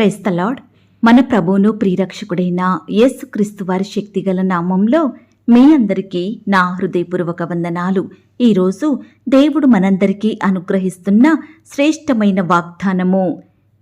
క్రైస్తలాడ్ మన ప్రభువును ప్రియరక్షకుడైన యేసుక్రీస్తు వారి శక్తిగల నామంలో మీ అందరికీ నా హృదయపూర్వక వందనాలు. ఈరోజు దేవుడు మనందరికీ అనుగ్రహిస్తున్న శ్రేష్టమైన వాగ్దానము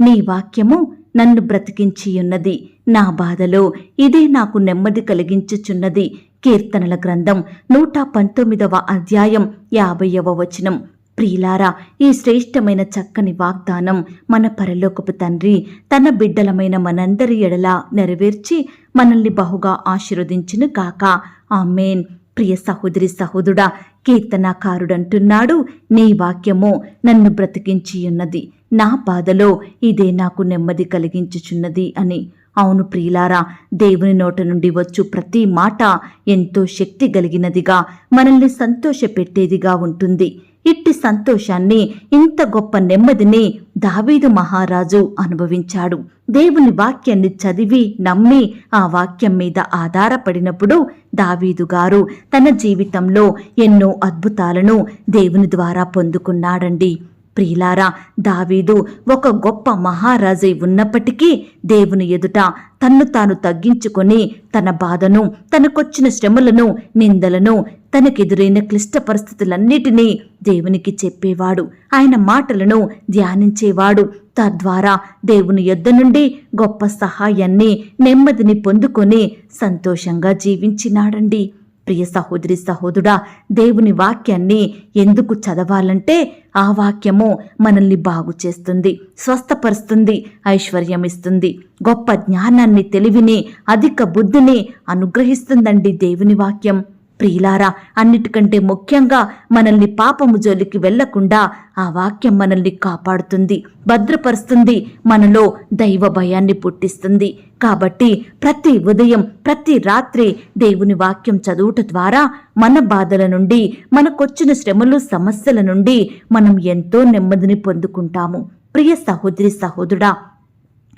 నీ వాక్యము నన్ను బ్రతికించియున్నది. నా బాధలో ఇదే నాకు నెమ్మది కలిగించుచున్నది. కీర్తనల గ్రంథం నూట పంతొమ్మిదవ అధ్యాయం యాభైవ వచనం. ప్రియులారా ఈ శ్రేష్టమైన చక్కని వాగ్దానం మన పరలోకపు తండ్రి తన బిడ్డలమైన మనందరి ఎడలా నెరవేర్చి మనల్ని బహుగా ఆశీర్వదించును కాక ఆమెన్. ప్రియ సహోదరి సహోదరుడా కీర్తనాకారుడంటున్నాడు నీ వాక్యము నన్ను బ్రతికించియున్నది. నా బాధలో ఇదే నాకు నెమ్మది కలిగించుచున్నది అని. అవును ప్రియులారా దేవుని నోట నుండి వచ్చు ప్రతి మాట ఎంతో శక్తి కలిగినదిగా మనల్ని సంతోషపెట్టేదిగా ఉంటుంది. ఇట్టి సంతోషాన్ని ఇంత గొప్ప నెమ్మదిని దావీదు మహారాజు అనుభవించాడు. దేవుని వాక్యాన్ని చదివి నమ్మి ఆ వాక్యం మీద ఆధారపడినప్పుడు దావీదు గారు తన జీవితంలో ఎన్నో అద్భుతాలను దేవుని ద్వారా పొందుకున్నాడండి. ప్రియులారా దావీదు ఒక గొప్ప మహారాజై ఉన్నప్పటికీ దేవుని ఎదుట తన్ను తాను తగ్గించుకొని తన బాధను తనకొచ్చిన శ్రమలను నిందలను తనకెదురైన క్లిష్ట పరిస్థితులన్నిటినీ దేవునికి చెప్పేవాడు. ఆయన మాటలను ధ్యానించేవాడు. తద్వారా దేవుని యొద్ద నుండి గొప్ప సహాయాన్ని నెమ్మదిని పొందుకొని సంతోషంగా జీవించినాడండి. ప్రియ సహోదరి సహోదుడా దేవుని వాక్యాన్ని ఎందుకు చదవాలంటే ఆ వాక్యము మనల్ని బాగు చేస్తుంది స్వస్థపరుస్తుంది ఐశ్వర్యం ఇస్తుంది గొప్ప జ్ఞానాన్ని తెలివిని అధిక బుద్ధిని అనుగ్రహిస్తుందండి దేవుని వాక్యం. ప్రియులారా అన్నిటికంటే ముఖ్యంగా మనల్ని పాపము జోలికి వెళ్ళకుండా ఆ వాక్యం మనల్ని కాపాడుతుంది భద్రపరుస్తుంది మనలో దైవ భయాన్ని పుట్టిస్తుంది. కాబట్టి ప్రతి ఉదయం ప్రతి రాత్రి దేవుని వాక్యం చదువుట ద్వారా మన బాధల నుండి మనకొచ్చిన శ్రమలు సమస్యల నుండి మనం ఎంతో నెమ్మదిని పొందుకుంటాము. ప్రియ సహోదరి సహోదరుడా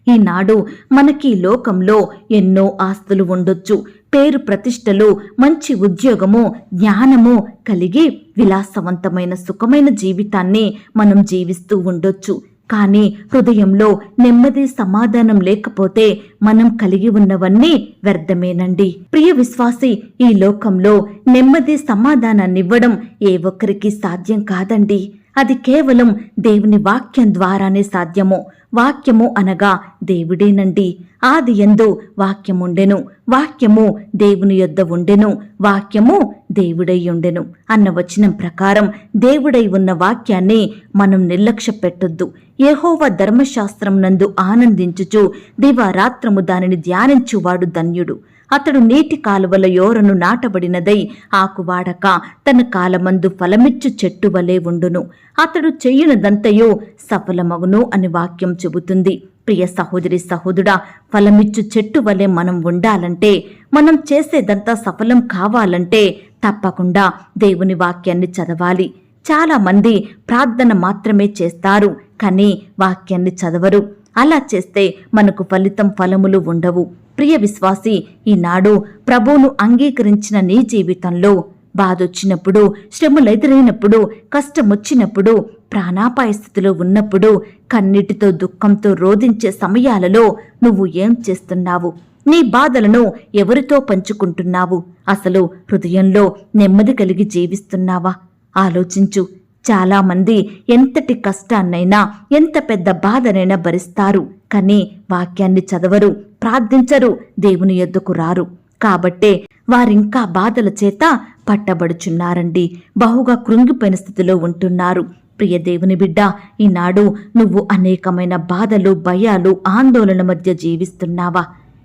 ఈనాడు మనకి లోకంలో ఎన్నో ఆస్తులు ఉండొచ్చు. పేరు ప్రతిష్టలు మంచి ఉద్యోగము జ్ఞానము కలిగి విలాసవంతమైన సుఖమైన జీవితాన్ని మనం జీవిస్తూ ఉండొచ్చు. కానీ హృదయంలో నెమ్మది సమాధానం లేకపోతే మనం కలిగి ఉన్నవన్నీ వ్యర్థమేనండి. ప్రియ విశ్వాసి ఈ లోకంలో నెమ్మది సమాధానాన్నివ్వడం ఏ ఒక్కరికి సాధ్యం కాదండి. అది కేవలం దేవుని వాక్యం ద్వారానే సాధ్యము. వాక్యము అనగా దేవుడేనండి. ఆది ఎందు వాక్యముండెను. వాక్యము దేవుని యొద్ద ఉండెను. వాక్యము దేవుడై ఉండెను అన్న వచనం ప్రకారం దేవుడై ఉన్న వాక్యాన్ని మనం నిర్లక్ష్య పెట్టొద్దు యెహోవా ధర్మశాస్త్రం నందు ఆనందించుచు దివారాత్రము దానిని ధ్యానించువాడు ధన్యుడు. అతడు నీటి కాలువల యోరను నాటబడినదై ఆకువాడక తన కాలమందు ఫలమిచ్చు చెట్టు వలె ఉండును. అతడు చెయ్యునదంతయో సఫలమగును అని వాక్యం చెబుతుంది. ప్రియ సహోదరి సహోదుడా ఫలమిచ్చు చెట్టు వలె మనం ఉండాలంటే మనం చేసేదంతా సఫలం కావాలంటే తప్పకుండా దేవుని వాక్యాన్ని చదవాలి. చాలా మంది ప్రార్థన మాత్రమే చేస్తారు కానీ వాక్యాన్ని చదవరు. అలా చేస్తే మనకు ఫలితం ఫలములు ఉండవు. ప్రియ విశ్వాసి ఈనాడు ప్రభువును అంగీకరించిన నీ జీవితంలో బాధొచ్చినప్పుడు శ్రమలు ఎదురైనప్పుడు కష్టం వచ్చినప్పుడు ప్రాణాపాయ స్థితిలో ఉన్నప్పుడు కన్నిటితో దుఃఖంతో రోధించే సమయాలలో నువ్వు ఏం చేస్తున్నావు? నీ బాధలను ఎవరితో పంచుకుంటున్నావు? అసలు హృదయంలో నెమ్మది కలిగి జీవిస్తున్నావా? ఆలోచించు. చాలామంది ఎంతటి కష్టాన్నైనా ఎంత పెద్ద బాధనైనా భరిస్తారు. కానీ వాక్యాన్ని చదవరు ప్రార్థించరు దేవుని ఎద్దుకు రారు. కాబట్టే వారింకా బాధల చేత పట్టబడుచున్నారండి. బహుగా కృంగిపోయిన స్థితిలో ఉంటున్నారు. ప్రియ దేవుని బిడ్డ ఈనాడు నువ్వు అనేకమైన బాధలు భయాలు ఆందోళన మధ్య జీవిస్తున్నావా?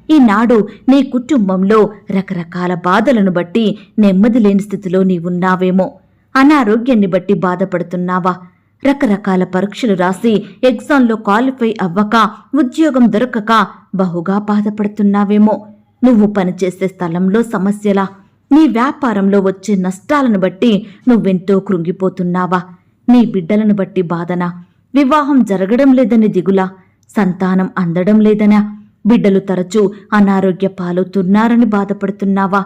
ఈనాడు నీ కుటుంబంలో రకరకాల బాధలను బట్టి నెమ్మది లేని స్థితిలో నీవున్నావేమో? అనారోగ్యాన్ని బట్టి బాధపడుతున్నావా? రకరకాల పరీక్షలు రాసి ఎగ్జామ్లో క్వాలిఫై అవ్వక ఉద్యోగం దొరకక బహుగా బాధపడుతున్నావేమో. నువ్వు పనిచేసే స్థలంలో సమస్యలా? నీ వ్యాపారంలో వచ్చే నష్టాలను బట్టి నువ్వెంతో కృంగిపోతున్నావా? నీ బిడ్డలను బట్టి బాధనా? వివాహం జరగడం లేదని దిగులా? సంతానం అందడం లేదనా? బిడ్డలు తరచూ అనారోగ్య పాలవుతున్నారని బాధపడుతున్నావా?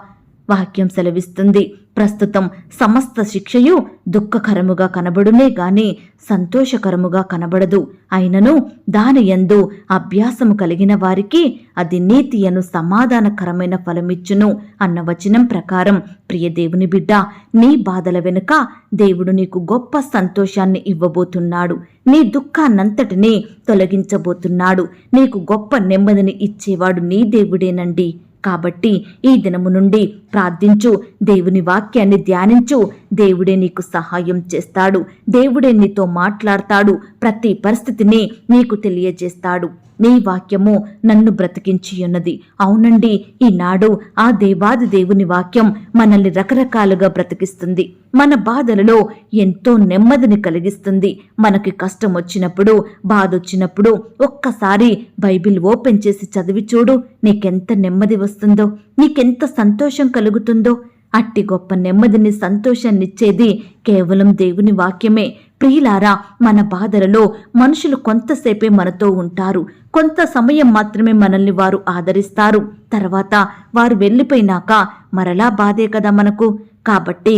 వాక్యం సెలవిస్తుంది. ప్రస్తుతం సమస్త శిక్షయు దుఃఖకరముగా కనబడునే గాని సంతోషకరముగా కనబడదు. అయినను దాని యందు అభ్యాసము కలిగిన వారికి అది నీతియను సమాధానకరమైన ఫలమిచ్చును అన్న వచనం ప్రకారం ప్రియ దేవుని బిడ్డ నీ బాధల వెనుక దేవుడు నీకు గొప్ప సంతోషాన్ని ఇవ్వబోతున్నాడు. నీ దుఃఖాన్నంతటినీ తొలగించబోతున్నాడు. నీకు గొప్ప నెమ్మదిని ఇచ్చేవాడు నీ దేవుడేనండి. కాబట్టి ఈ దినము నుండి ప్రార్థించు దేవుని వాక్యాన్ని ధ్యానించు దేవుడే నీకు సహాయం చేస్తాడు దేవుడే నీతో మాట్లాడతాడు ప్రతి పరిస్థితిని నీకు తెలియజేస్తాడు. నీ వాక్యము నన్ను బ్రతికించి ఉన్నది. అవునండి ఈనాడు ఆ దేవాది దేవుని వాక్యం మనల్ని రకరకాలుగా బ్రతికిస్తుంది. మన బాధలలో ఎంతో నెమ్మదిని కలిగిస్తుంది. మనకి కష్టం వచ్చినప్పుడు బాధ వచ్చినప్పుడు ఒక్కసారి బైబిల్ ఓపెన్ చేసి చదివి చూడు నీకెంత నెమ్మది వస్తుందో నీకెంత సంతోషం కలుగుతుందో? అట్టి గొప్ప నెమ్మదిని సంతోషాన్నిచ్చేది కేవలం దేవుని వాక్యమే. ప్రియులారా మన బాధలలో మనుషులు కొంతసేపే మనతో ఉంటారు. కొంత సమయం మాత్రమే మనల్ని వారు ఆదరిస్తారు. తర్వాత వారు వెళ్ళిపోయినాక మరలా బాధే కదా మనకు. కాబట్టి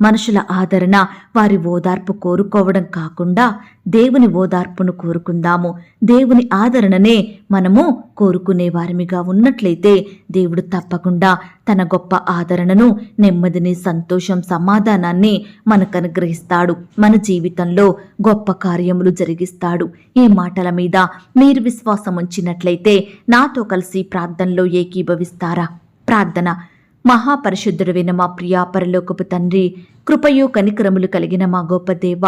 మనుషుల ఆదరణ వారి ఓదార్పు కోరుకోవడం కాకుండా దేవుని ఓదార్పును కోరుకుందాము. దేవుని ఆదరణనే మనము కోరుకునే వారిమిగా ఉన్నట్లయితే దేవుడు తప్పకుండా తన గొప్ప ఆదరణను నెమ్మదిని సంతోషం సమాధానాన్ని మనకు అనుగ్రహిస్తాడు మన జీవితంలో గొప్ప కార్యములు జరిగిస్తాడు. ఈ మాటల మీద మీరు విశ్వాసం ఉంచినట్లయితే నాతో కలిసి ప్రార్థనలో ఏకీభవిస్తారా? ప్రార్థన మహాపరిశుద్ధుడైన మా ప్రియాపరలోకపు తండ్రి కృపయు కనికరములు కలిగిన మా గొప్ప దేవ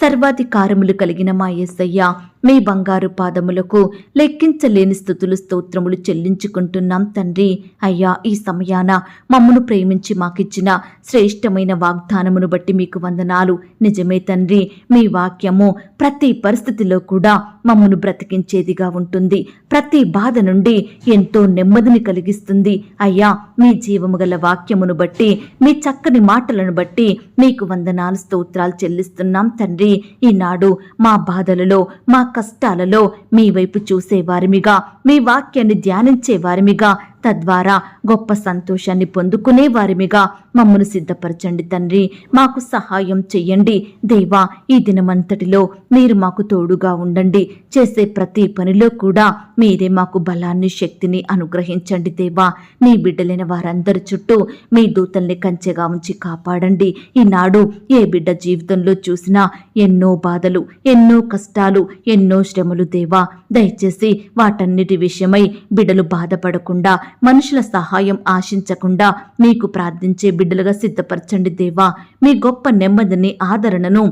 సర్వాధికారములు కలిగిన మా ఎస్సయ్య మీ బంగారు పాదములకు లెక్కించలేని స్థుతులు స్తోత్రములు చెల్లించుకుంటున్నాం తండ్రి. అయ్యా ఈ సమయాన మమ్మను ప్రేమించి మాకిచ్చిన శ్రేష్టమైన వాగ్దానమును బట్టి మీకు వందనాలు. నిజమే తండ్రి మీ వాక్యము ప్రతి పరిస్థితిలో కూడా మమ్మను బ్రతికించేదిగా ఉంటుంది. ప్రతి బాధ నుండి ఎంతో నెమ్మదిని కలిగిస్తుంది. అయ్యా మీ జీవము గల వాక్యమును బట్టి మీ చక్కని మాటలను బట్టి మీకు వందనాలు స్తోత్రాలు చెల్లిస్తున్నాం తండ్రి. ఈనాడు మా బాధలలో మా కష్టాలలో మీ వైపు చూసేవారిమిగా మీ వాక్యాన్ని ధ్యానించేవారిమిగా తద్వారా గొప్ప సంతోషాన్ని పొందుకునే వారిమిగా మమ్మను సిద్ధపరచండి తండ్రి. మాకు సహాయం చెయ్యండి. దేవా ఈ దినమంతటిలో మీరు మాకు తోడుగా ఉండండి. చేసే ప్రతి పనిలో కూడా మీరే మాకు బలాన్ని శక్తిని అనుగ్రహించండి దేవా. నీ బిడ్డలైన వారందరి చుట్టూ మీ దూతల్ని కంచెగా ఉంచి కాపాడండి. ఈనాడు ఏ బిడ్డ జీవితంలో చూసినా ఎన్నో బాధలు ఎన్నో కష్టాలు ఎన్నో శ్రమలు దేవా. దయచేసి వాటన్నిటి విషయమై బిడ్డలు బాధపడకుండా మనుషుల సహాయం ఆశించకుండా మీకు ప్రార్థించే బిడ్డలుగా సిద్ధపరచండి దేవా. మీ గొప్ప నెమ్మదిని ఆదరణను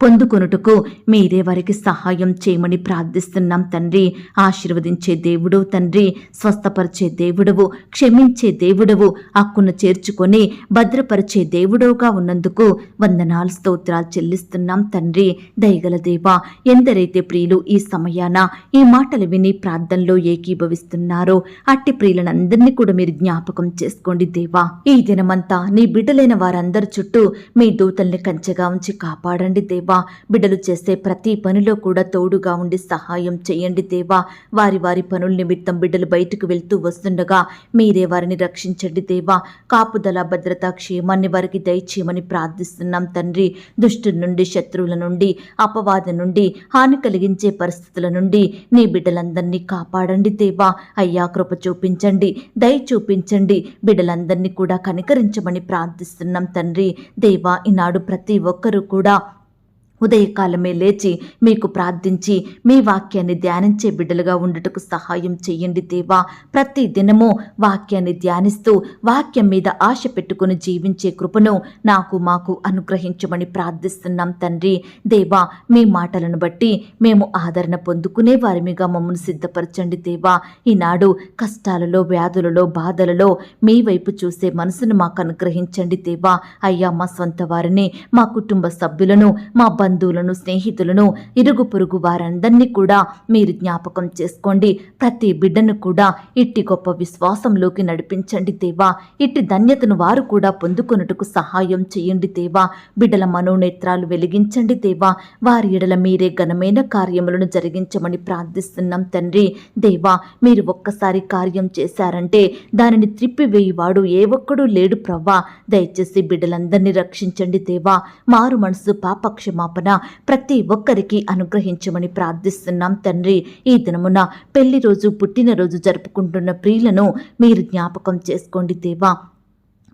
పొందుకొనుటకు మీరే వారికి సహాయం చేయమని ప్రార్థిస్తున్నాం తండ్రి. ఆశీర్వదించే దేవుడు తండ్రి స్వస్థపరిచే దేవుడవు క్షమించే దేవుడవు హక్కును చేర్చుకొని భద్రపరిచే దేవుడవుగా ఉన్నందుకు వందనాలు స్తోత్రాలు చెల్లిస్తున్నాం తండ్రి. దయగల దేవ ఎందరైతే ప్రియులు ఈ సమయాన ఈ మాటలు విని ప్రార్థనలో ఏకీభవిస్తున్నారో అట్టి ప్రియులనందరినీ కూడా మీరు జ్ఞాపకం చేసుకోండి దేవా. ఈ దినమంతా నీ బిడ్డలైన వారందరి చుట్టూ మీ దూతల్ని కంచెగా ఉంచి కాపాడండి దేవా. బిడ్డలు చేసే ప్రతి పనిలో కూడా తోడుగా ఉండి సహాయం చేయండి దేవా. వారి వారి పనుల నిమిత్తం బిడ్డలు బయటకు వెళ్తూ వస్తుండగా మీరే వారిని రక్షించండి దేవా. కాపుదల భద్రత క్షేమాన్ని వారికి దయచేయమని ప్రార్థిస్తున్నాం తండ్రి. దుష్టు నుండి శత్రువుల నుండి అపవాద నుండి హాని కలిగించే పరిస్థితుల నుండి నీ బిడ్డలందరినీ కాపాడండి దేవా. అయ్యా కృప చూపించండి దయ చూపించండి. బిడ్డలందరినీ కూడా కనికరించమని ప్రార్థిస్తున్నాం తండ్రి. దేవా ఈనాడు ప్రతి ఒక్కరూ కూడా ఉదయకాలమే లేచి మీకు ప్రార్థించి మీ వాక్యాన్ని ధ్యానించే బిడ్డలుగా ఉండుటకు సహాయం చేయండి దేవా. ప్రతి దినము వాక్యాన్ని ధ్యానిస్తూ వాక్యం మీద ఆశ పెట్టుకుని జీవించే కృపను నాకు మాకు అనుగ్రహించమని ప్రార్థిస్తున్నాం తండ్రి. దేవా మీ మాటలను బట్టి మేము ఆదరణ పొందుకునే వారిమిగా మమ్మల్ని సిద్ధపరచండి దేవా. ఈనాడు కష్టాలలో వ్యాధులలో బాధలలో మీ వైపు చూసే మనసును మాకు అనుగ్రహించండి దేవా. అయ్యా మా సొంత వారిని మా కుటుంబ సభ్యులను మా బంధువులను స్నేహితులను ఇరుగు పొరుగు వారందరినీ కూడా మీరు జ్ఞాపకం చేసుకోండి. ప్రతి బిడ్డను కూడా ఇట్టి గొప్ప విశ్వాసంలోకి నడిపించండి దేవా. ఇట్టి ధన్యతను వారు కూడా పొందుకొనుటకు సహాయం చేయండి దేవా. బిడ్డల మనోనేత్రాలు వెలిగించండి దేవా. వారి ఎడల మీరే ఘనమైన కార్యములను జరిగించమని ప్రార్థిస్తున్నాం తండ్రి. దేవా మీరు ఒక్కసారి కార్యం చేశారంటే దానిని త్రిప్పివేయువాడు ఏ ఒక్కడూ లేడు ప్రవ్వా. దయచేసి బిడ్డలందరినీ రక్షించండి దేవా. మారు మనసు పాప క్షమాపణ ప్రతి ఒక్కరికి అనుగ్రహించమని ప్రార్థిస్తున్నాం తండ్రి. ఈ దినమున పెళ్ళి రోజు పుట్టినరోజు జరుపుకుంటున్న ప్రియులను మీరు జ్ఞాపకం చేసుకోండి దేవా.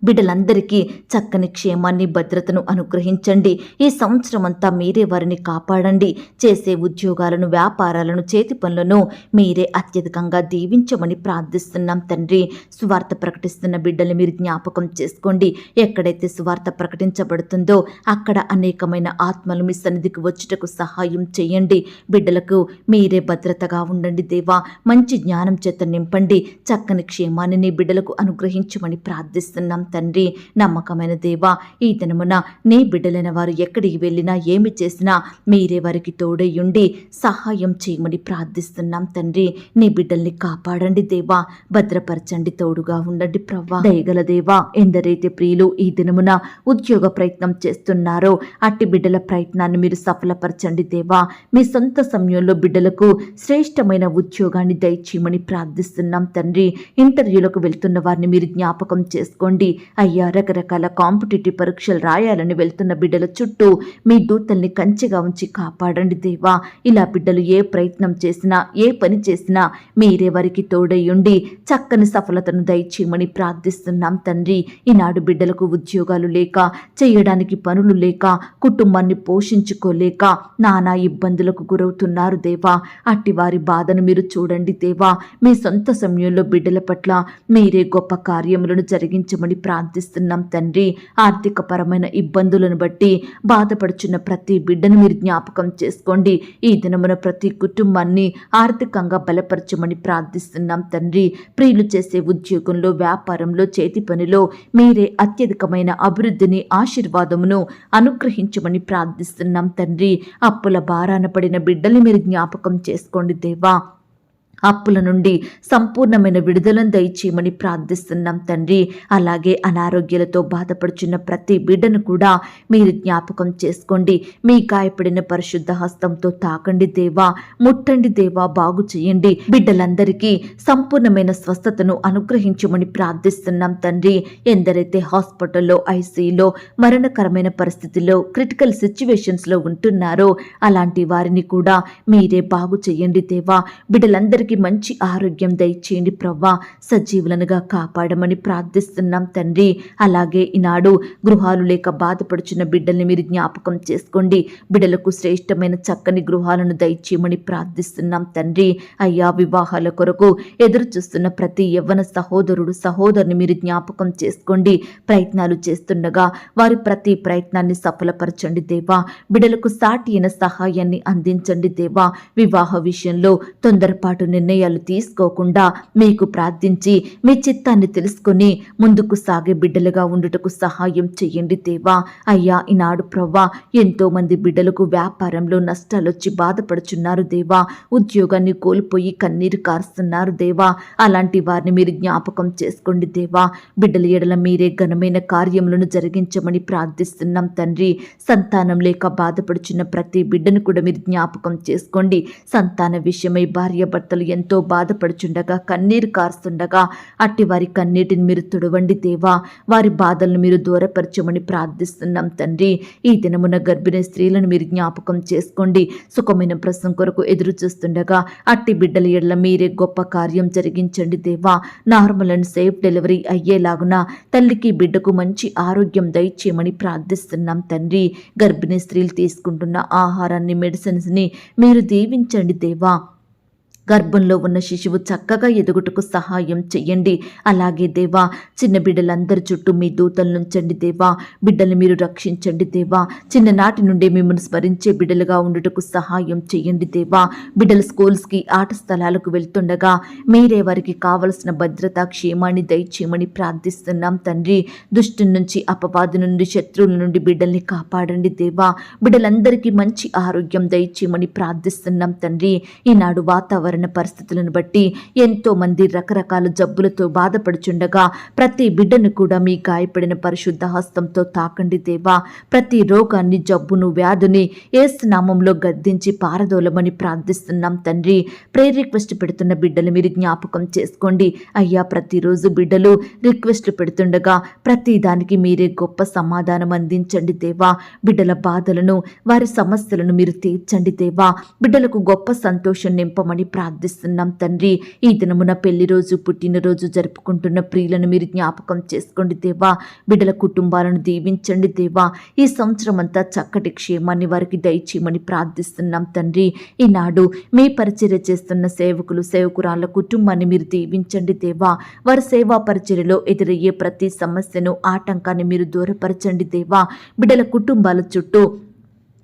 బిడ్డలందరికీ చక్కని క్షేమాన్ని భద్రతను అనుగ్రహించండి. ఈ సంవత్సరం అంతా మీరే వారిని కాపాడండి. చేసే ఉద్యోగాలను వ్యాపారాలను చేతి పనులను మీరే అత్యధికంగా దీవించమని ప్రార్థిస్తున్నాం తండ్రి. సువార్త ప్రకటిస్తున్న బిడ్డలు మీరు జ్ఞాపకం చేసుకోండి. ఎక్కడైతే సువార్త ప్రకటించబడుతుందో అక్కడ అనేకమైన ఆత్మలు మీ సన్నిధికి వచ్చుటకు సహాయం చేయండి. బిడ్డలకు మీరే భద్రతగా ఉండండి దేవా. మంచి జ్ఞానం చేత నింపండి. చక్కని క్షేమాన్ని నీ బిడ్డలకు అనుగ్రహించమని ప్రార్థిస్తున్నాం తండ్రి నమ్మకమైన దేవా ఈ దినమున నీ బిడ్డలైన వారు ఎక్కడికి వెళ్ళినా ఏమి చేసినా మీరే వారికి తోడయ్యుండి సహాయం చేయమని ప్రార్థిస్తున్నాం తండ్రి. నీ బిడ్డల్ని కాపాడండి దేవా భద్రపరచండి తోడుగా ఉండండి ప్రవ్వా. దయగల దేవా ఎందరైతే ప్రియులు ఈ దినమున ఉద్యోగ ప్రయత్నం చేస్తున్నారో అట్టి బిడ్డల ప్రయత్నాన్ని మీరు సఫలపరచండి దేవా. మీ సొంత సమయంలో బిడ్డలకు శ్రేష్టమైన ఉద్యోగాన్ని దయచేయమని ప్రార్థిస్తున్నాం తండ్రి. ఇంటర్వ్యూలకు వెళ్తున్న వారిని మీరు జ్ఞాపకం చేసుకోండి. అయ్యా రకరకాల కాంపిటేటివ్ పరీక్షలు రాయాలని వెళ్తున్న బిడ్డల చుట్టూ మీ దూతల్ని కంచెగా ఉంచి కాపాడండి దేవా. ఇలా బిడ్డలు ఏ ప్రయత్నం చేసినా ఏ పని చేసినా మీరే వారికి తోడయ్యుండి చక్కని సఫలతను దయచేయమని ప్రార్థిస్తున్నాం తండ్రి. ఈనాడు బిడ్డలకు ఉద్యోగాలు లేక చేయడానికి పనులు లేక కుటుంబాన్ని పోషించుకోలేక నానా ఇబ్బందులకు గురవుతున్నారు దేవా. అట్టి వారి బాధను మీరు చూడండి దేవా. మీ సొంత సమయంలో బిడ్డల పట్ల మీరే గొప్ప కార్యములను జరిగించమని ప్రార్థిస్తున్నాం తండ్రి. ఆర్థిక పరమైన ఇబ్బందులను బట్టి బాధపడుచున్న ప్రతి బిడ్డను మీరు జ్ఞాపకం చేసుకోండి. ఈ దినమున ప్రతి కుటుంబాన్ని ఆర్థికంగా బలపరచమని ప్రార్థిస్తున్నాం తండ్రి. ప్రియులు చేసే ఉద్యోగంలో వ్యాపారంలో చేతి పనిలో మీరే అత్యధికమైన అభివృద్ధిని ఆశీర్వాదమును అనుగ్రహించమని ప్రార్థిస్తున్నాం తండ్రి. అప్పుల బారాన పడిన బిడ్డల్ని మీరు జ్ఞాపకం చేసుకోండి దేవా. అప్పుల నుండి సంపూర్ణమైన విడుదలను దయచేయమని ప్రార్థిస్తున్నాం తండ్రి. అలాగే అనారోగ్యాలతో బాధపడుచున్న ప్రతి బిడ్డను కూడా మీరు జ్ఞాపకం చేసుకోండి. మీ గాయపడిన పరిశుద్ధ హస్తంతో తాకండి దేవా. ముట్టండి దేవా. బాగు చేయండి. బిడ్డలందరికీ సంపూర్ణమైన స్వస్థతను అనుగ్రహించమని ప్రార్థిస్తున్నాం తండ్రి. ఎందరైతే హాస్పిటల్లో ఐసీలో మరణకరమైన పరిస్థితిలో క్రిటికల్ సిచ్యువేషన్స్లో ఉంటున్నారో అలాంటి వారిని కూడా మీరే బాగు చేయండి దేవా. బిడ్డలందరికీ మంచి ఆరోగ్యం దయచేయండి ప్రవ్వా. సజీవులనుగా కాపాడమని ప్రార్థిస్తున్నాం తండ్రి. అలాగే ఈనాడు గృహాలు లేక బాధపడుచున్న బిడ్డల్ని మీరు జ్ఞాపకం చేసుకోండి. బిడ్డలకు శ్రేష్టమైన చక్కని గృహాలను దయచేయమని ప్రార్థిస్తున్నాం తండ్రి. అయ్యా వివాహాల కొరకు ఎదురు చూస్తున్న ప్రతి యవ్వన సహోదరుడు సహోదరుని మీరు జ్ఞాపకం చేసుకోండి. ప్రయత్నాలు చేస్తుండగా వారి ప్రతి ప్రయత్నాన్ని సఫలపరచండి దేవా. బిడ్డలకు సాటి అయిన సహాయాన్ని అందించండి దేవా. వివాహ విషయంలో తొందరపాటు నిర్ణయాలు తీసుకోకుండా మీకు ప్రార్థించి మీ చిత్తాన్ని తెలుసుకొని ముందుకు సాగే బిడ్డలుగా ఉండుటకు సహాయం చేయండి దేవా. అయ్యా ఈనాడు ప్రవ్వా ఎంతో మంది బిడ్డలకు వ్యాపారంలో నష్టాలు వచ్చి బాధపడుచున్నారు దేవా. ఉద్యోగాన్ని కోల్పోయి కన్నీరు కారుస్తున్నారు దేవా. అలాంటి వారిని మీరు జ్ఞాపకం చేసుకోండి దేవా. బిడ్డల ఎడల మీరే ఘనమైన కార్యములను జరిగించమని ప్రార్థిస్తున్నాం తండ్రి. సంతానం లేక బాధపడుచున్న ప్రతి బిడ్డను కూడా మీరు జ్ఞాపకం చేసుకోండి. సంతాన విషయమై భార్య భర్తలు ఎంతో బాధపడుచుండగా కన్నీరు కారుస్తుండగా అట్టి వారి కన్నీటిని మీరు తుడవండి దేవా. వారి బాధలను మీరు దూరపరచమని ప్రార్థిస్తున్నాం తండ్రి. ఈ దినమున గర్భిణీ స్త్రీలను మీరు జ్ఞాపకం చేసుకోండి. సుఖమైన ప్రసం కొరకు ఎదురు చూస్తుండగా అట్టి బిడ్డల ఎడల మీరే గొప్ప కార్యం జరిగించండి దేవా. నార్మల్ అండ్ సేఫ్ డెలివరీ అయ్యేలాగున తల్లికి బిడ్డకు మంచి ఆరోగ్యం దయచేయమని ప్రార్థిస్తున్నాం తండ్రి. గర్భిణీ స్త్రీలు తీసుకుంటున్న ఆహారాన్ని మెడిసిన్స్ని మీరు దీవించండి దేవా. గర్భంలో ఉన్న శిశువు చక్కగా ఎదుగుటకు సహాయం చెయ్యండి. అలాగే దేవా చిన్న బిడ్డలందరి చుట్టూ మీ దూతలనుంచండి దేవా. బిడ్డలు మీరు రక్షించండి దేవా. చిన్ననాటి నుండి మిమ్మల్ని స్మరించే బిడ్డలుగా ఉండుటకు సహాయం చెయ్యండి దేవా. బిడ్డలు స్కూల్స్కి ఆట స్థలాలకు వెళ్తుండగా మీరే వారికి కావలసిన భద్రత క్షేమాన్ని దయచేయమని ప్రార్థిస్తున్నాం తండ్రి. దుష్టు నుంచి అపవాదు నుండి శత్రువుల నుండి బిడ్డల్ని కాపాడండి దేవా. బిడ్డలందరికీ మంచి ఆరోగ్యం దయచేయమని ప్రార్థిస్తున్నాం తండ్రి. ఈనాడు వాతావరణం పరిస్థితులను బట్టి ఎంతో మంది రకరకాల జబ్బులతో బాధపడుచుండగా ప్రతి బిడ్డను కూడా మీ గాయపడిన పరిశుద్ధ హస్తంతో తాకండి దేవా. ప్రతి రోగాన్ని జబ్బును వ్యాధుని ఏసునామంలో గద్దించి పారదోలమని ప్రార్థిస్తున్నాం తండ్రి. ప్రే రిక్వెస్ట్ పెడుతున్న బిడ్డలు మీరు జ్ఞాపకం చేసుకోండి. అయ్యా ప్రతిరోజు బిడ్డలు రిక్వెస్ట్ పెడుతుండగా ప్రతి దానికి మీరే గొప్ప సమాధానం అందించండి దేవా. బిడ్డల బాధలను వారి సమస్యలను మీరు తీర్చండి దేవా. బిడ్డలకు గొప్ప సంతోషం నింపమని ప్రార్థిస్తున్నాం తండ్రి. ఈ దినమున పెళ్ళి రోజు పుట్టినరోజు జరుపుకుంటున్న ప్రియులను మీరు జ్ఞాపకం చేసుకోండి దేవా. బిడ్డల కుటుంబాలను దీవించండి దేవా. ఈ సంవత్సరం అంతా చక్కటి క్షేమాన్ని వారికి దయచేయమని ప్రార్థిస్తున్నాం తండ్రి. ఈనాడు మీ పరిచర్య చేస్తున్న సేవకులు సేవకురాళ్ళ కుటుంబాన్ని మీరు దీవించండి దేవా. వారి సేవా పరిచర్యలో ఎదురయ్యే ప్రతి సమస్యను ఆటంకాన్ని మీరు దూరపరచండి దేవా. బిడ్డల కుటుంబాల చుట్టూ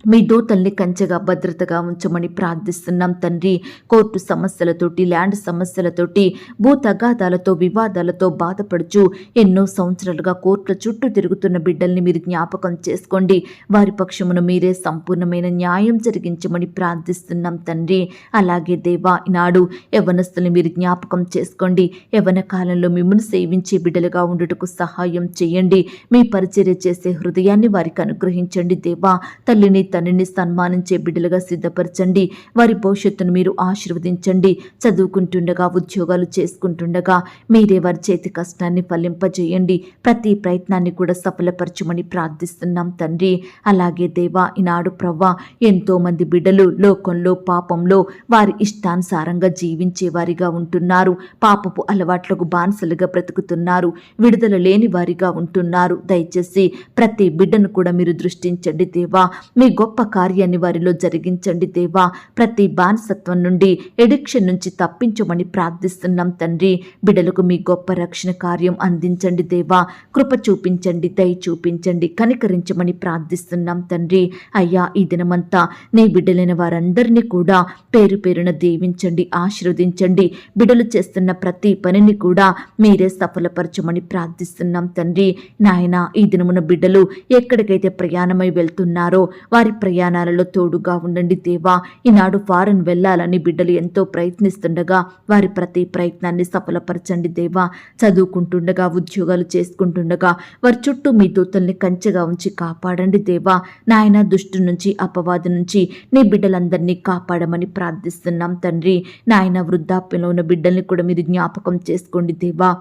మీ దూతల్ని కంచెగా భద్రతగా ఉంచమని ప్రార్థిస్తున్నాం తండ్రి. కోర్టు సమస్యలతోటి ల్యాండ్ సమస్యలతోటి భూ తగాదాలతో వివాదాలతో బాధపడుచు ఎన్నో సంవత్సరాలుగా కోర్టుల చుట్టూ తిరుగుతున్న బిడ్డల్ని మీరు జ్ఞాపకం చేసుకోండి. వారి పక్షమును మీరే సంపూర్ణమైన న్యాయం జరిగించమని ప్రార్థిస్తున్నాం తండ్రి. అలాగే దేవా ఈనాడు యవనస్తుల్ని మీరు జ్ఞాపకం చేసుకోండి. యవన కాలంలో మిమ్మల్ని సేవించే బిడ్డలుగా ఉండుటకు సహాయం చేయండి. మీ పరిచర్య చేసే హృదయాన్ని వారికి అనుగ్రహించండి దేవా. తల్లిని తండ్రిని సన్మానించే బిడ్డలుగా సిద్ధపరచండి. వారి భవిష్యత్తును మీరు ఆశీర్వదించండి. చదువుకుంటుండగా ఉద్యోగాలు చేసుకుంటుండగా మీరే వారి చేతి కష్టాన్ని ఫలింపజేయండి. ప్రతి ప్రయత్నాన్ని కూడా సఫలపరచమని ప్రార్థిస్తున్నాం తండ్రి. అలాగే దేవా ఈనాడు ప్రవ్వా ఎంతో మంది బిడ్డలు లోకంలో పాపంలో వారి ఇష్టానుసారంగా జీవించే వారిగా ఉంటున్నారు. పాపపు అలవాట్లకు బానిసలుగా బ్రతుకుతున్నారు. విడుదల లేని వారిగా ఉంటున్నారు. దయచేసి ప్రతి బిడ్డను కూడా మీరు దృష్టించండి దేవా. మీ గొప్ప కార్యాన్ని వారిలో జరిగించండి దేవా. ప్రతి బానిసత్వం నుండి ఎడిక్షన్ నుంచి తప్పించమని ప్రార్థిస్తున్నాం తండ్రి. బిడ్డలకు మీ గొప్ప రక్షణ కార్యం అందించండి దేవా. కృప చూపించండి దయ చూపించండి కనికరించమని ప్రార్థిస్తున్నాం తండ్రి. అయ్యా ఈ దినమంతా నీ బిడ్డలైన వారందరినీ కూడా పేరు పేరున దీవించండి ఆశీర్వదించండి. బిడ్డలు చేస్తున్న ప్రతి పనిని కూడా మీరే సఫలపరచమని ప్రార్థిస్తున్నాం తండ్రి. నాయన ఈ దినమున బిడ్డలు ఎక్కడికైతే ప్రయాణమై వెళ్తున్నారో వారి ప్రయాణాలలో తోడుగా ఉండండి దేవా. ఈనాడు ఫారెన్ వెళ్ళాలని బిడ్డలు ఎంతో ప్రయత్నిస్తుండగా వారి ప్రతి ప్రయత్నాన్ని సఫలపరచండి దేవా. చదువుకుంటుండగా ఉద్యోగాలు చేసుకుంటుండగా వారి చుట్టూ మీ దూతల్ని కంచెగా ఉంచి కాపాడండి దేవా. నాయన దుష్టు నుంచి అపవాది నుంచి నీ బిడ్డలందరినీ కాపాడమని ప్రార్థిస్తున్నాం తండ్రి. నాయన వృద్ధాప్యంలో ఉన్న బిడ్డల్ని కూడా మీరు జ్ఞాపకం చేసుకోండి దేవా.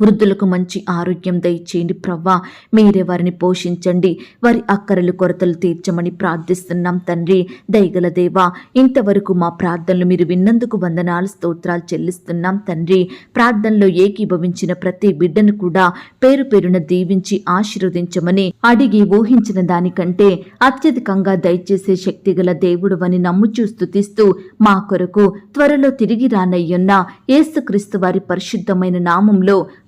వృద్ధులకు మంచి ఆరోగ్యం దయచేయండి ప్రవ్వా. మీరే వారిని పోషించండి. వారి అక్కరలు కొరతలు తీర్చమని ప్రార్థిస్తున్నాం తండ్రి. దయగల దేవా ఇంతవరకు మా ప్రార్థనలు మీరు విన్నందుకు వందనాలు స్తోత్రాలు చెల్లిస్తున్నాం తండ్రి. ప్రార్థనలో ఏకీభవించిన ప్రతి బిడ్డను కూడా పేరు పేరున దీవించి ఆశీర్వదించమని అడిగి ఊహించిన దానికంటే అత్యధికంగా దయచేసే శక్తిగల దేవుడు అని నమ్ముచూ స్థుతిస్తూ మా కొరకు త్వరలో తిరిగి రానయ్యున్న ఏసుక్రీస్తు వారి పరిశుద్ధమైన నామంలో